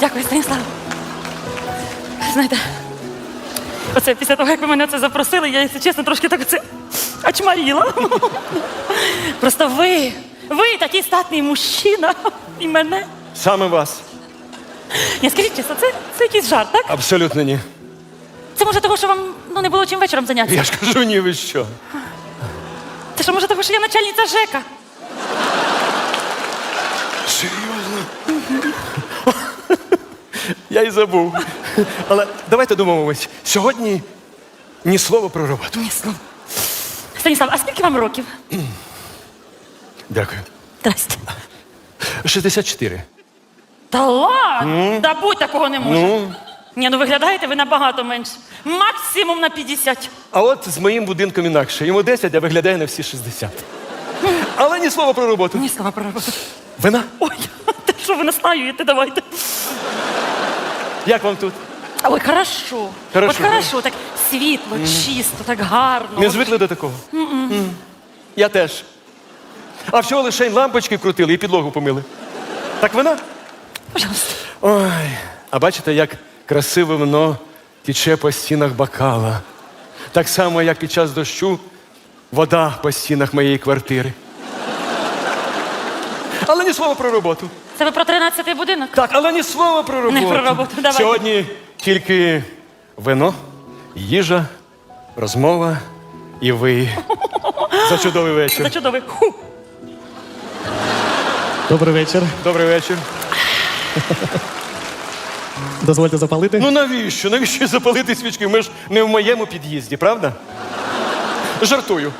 Дякую, Станіслав. Знаєте, оце після того, як ви мене це запросили, я, якщо чесно, трошки так оце очмаріла. Просто ви, ви такий статний мужчина і мене. Саме вас. Ні, скажіть чесно, це, це якийсь жарт, так? Абсолютно ні. Це може того, що вам ну, не було чим вечором зайнятися? Я ж кажу, ні ви що. Це що може того, що я начальниця ЖЕКа? Серйозно? Я й забув. Але давайте домовимось. Сьогодні ні слова про роботу. Ні, слов. Станіслав, а скільки вам років? Дякую. Здрасте. 64. Та ладно, да будь такого не може. Ну, Ні, ну виглядаєте ви набагато менше. Максимум на 50. а от з моїм будинком інакше. Йому 10, а виглядає на всі 60. Але ні слова про роботу. Ні слова про роботу. Вина? Ой, те, що ви наслаюєте, давайте. Як вам тут? Ой, хорошо. Хорошо, От хорошо, так світло, чисто, так гарно. Не звикли до такого? М. Я теж. А всього лише лампочки крутили і підлогу помили. Так вина? Пожалуйста. Ой, а бачите, як красиве вино тіче по стінах бокала. Так само, як під час дощу вода по стінах моєї квартири. Але ні слова про роботу. Це ви про 13-й будинок? Так, але ні слова про роботу. Не про роботу, давайте. Сьогодні тільки вино, їжа, розмова і ви. За чудовий Це вечір. чудовий. Ху. Добрий вечір. Добрий вечір. Дозвольте запалити. Ну навіщо? Навіщо запалити свічки? Ми ж не в моєму під'їзді, правда? Жартую.